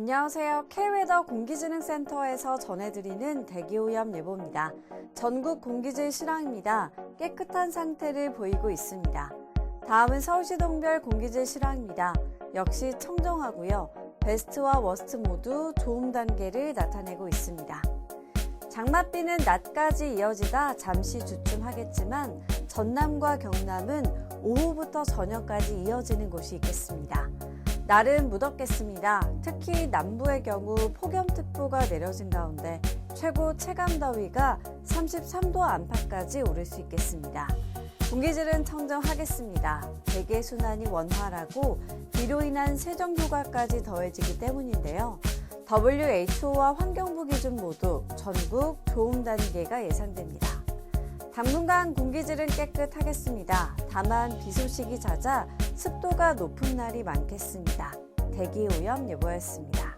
안녕하세요. K웨더 공기진흥센터에서 전해드리는 대기오염 예보입니다. 전국 공기질 실황입니다. 깨끗한 상태를 보이고 있습니다. 다음은 서울시 동별 공기질 실황입니다. 역시 청정하고요. 베스트와 워스트 모두 좋음 단계를 나타내고 있습니다. 장맛비는 낮까지 이어지다 잠시 주춤하겠지만 전남과 경남은 오후부터 저녁까지 이어지는 곳이 있겠습니다. 날은 무덥겠습니다. 특히 남부의 경우 폭염특보가 내려진 가운데 최고 체감더위가 33도 안팎까지 오를 수 있겠습니다. 공기질은 청정하겠습니다. 대기 순환이 원활하고 비로 인한 세정 효과까지 더해지기 때문인데요. WHO와 환경부 기준 모두 전국 좋음 단계가 예상됩니다. 당분간 공기질은 깨끗하겠습니다. 다만 비 소식이 잦아 습도가 높은 날이 많겠습니다. 대기오염 예보였습니다.